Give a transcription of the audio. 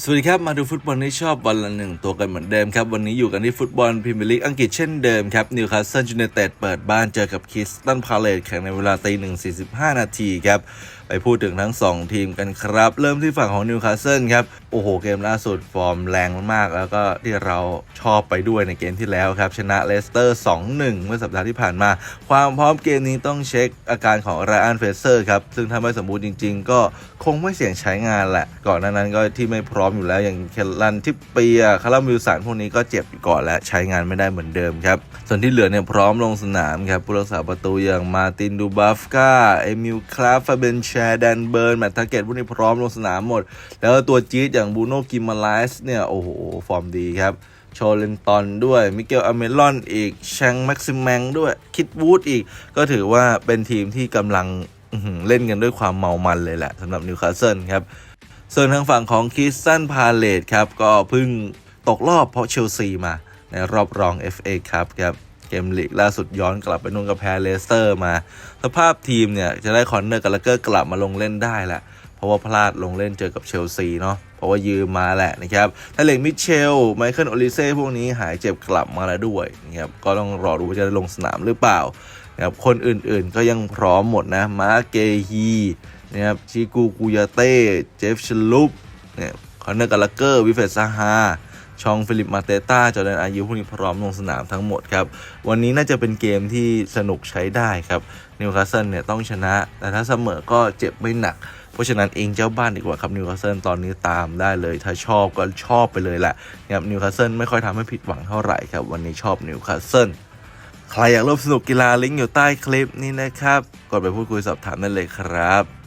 สวัสดีครับ มาดูฟุตบอลที่ชอบวันละหนึ่งตัวกันเหมือนเดิมครับ วันนี้อยู่กันที่ฟุตบอลพรีเมียร์ลีกอังกฤษเช่นเดิมครับนิวคาสเซิลยูไนเต็ดเปิดบ้านเจอกับคิสตันพาเลตแข่งในเวลาตีหนึ่งสี่สิบห้านาทีครับ ไปพูดถึงทั้ง 2 ทีมกันครับ เริ่มที่ฝั่งของนิวคาสเซิลครับ โอ้โห เกมล่าสุดฟอร์มแรงมาก แล้วก็ที่เราชอบไปด้วยในเกมที่แล้วครับ ชนะเลสเตอร์ 2-1 เมื่อสัปดาห์ที่ผ่านมา ความพร้อมเกมนี้ต้องเช็คอาการของไรอันเฟเซอร์ครับ ซึ่งถ้าไม่สมบูรณ์จริง ๆ ก็คงไม่เสี่ยงใช้งานแหละ ก่อนหน้านั้นก็ที่ไม่พร้อมอยู่แล้วอย่างเคลันทิปเปียคารามิลสันพวกนี้ก็เจ็บอยู่ก่อนและใช้งานไม่ได้เหมือนเดิมครับส่วนที่เหลือเนี่ยพร้อมลงสนามครับผู้รักษาประตูอย่างมาตินดูบัฟกาเอมิลคลาฟฟาเบนแชร์ แดนเบิร์น แมตต์ทาเกตพวกนี้พร้อมลงสนามหมด แล้วตัวจี๊ดอย่างบูโนกิมาไลส์เนี่ย โอ้โห ฟอร์มดีครับโชเลนตอนด้วย มิเกลอเมลอนอีกแชงแม็กซิมแมงด้วย คิดวูดอีก ก็ถือว่าเป็นทีมที่กำลังเล่นกันด้วยความเมามันเลยแหละสำหรับนิวคาสเซิลครับ ส่วนทางฝั่งของคิสตันพาเลตครับ ก็เพิ่งตกรอบเพราะเชลซีมาในรอบรอง FA ครับครับ เกมลีกล่าสุดย้อนกลับไปนู่นกับแพ้เลสเตอร์มา สภาพทีมเนี่ยจะได้คอนเนอร์กับลักเกอร์กลับมาลงเล่นได้แหละ เพราะว่าพลาดลงเล่นเจอกับเชลซีเนาะเพราะว่ายืมมาแหละนะครับถ้าเลงมิเชล ไมเคิลโอลิเซ่พวกนี้หายเจ็บกลับมาแล้วด้วยนะครับก็ต้องรอดูว่าจะได้ลงสนามหรือเปล่านะครับคนอื่นๆก็ยังพร้อมหมดนะมาเกฮีนะครับชิกูกุยาเต้เจฟชลุปเนี่ยคอนเนอร์กับลักเกอร์วิเฟตซาฮา ชองฟิลิปมาเตต้าจอร์แดนอายุพวกนี้พร้อมลงสนามทั้งหมดครับ วันนี้น่าจะเป็นเกมที่สนุกใช้ได้ครับนิวคาสเซิลเนี่ยต้องชนะ แต่ถ้าเสมอก็เจ็บไม่หนัก เพราะฉะนั้นเองเจ้าบ้านดีกว่าครับนิวคาสเซิลตอนนี้ตามได้เลย ถ้าชอบก็ชอบไปเลยแหละครับนิวคาสเซิลไม่ค่อยทำให้ผิดหวังเท่าไหร่ครับ วันนี้ชอบนิวคาสเซิลใครอยากร่วมสนุกกีฬาลิงก์อยู่ใต้คลิปนี้นะครับ กดไปพูดคุยสอบถามได้เลยครับ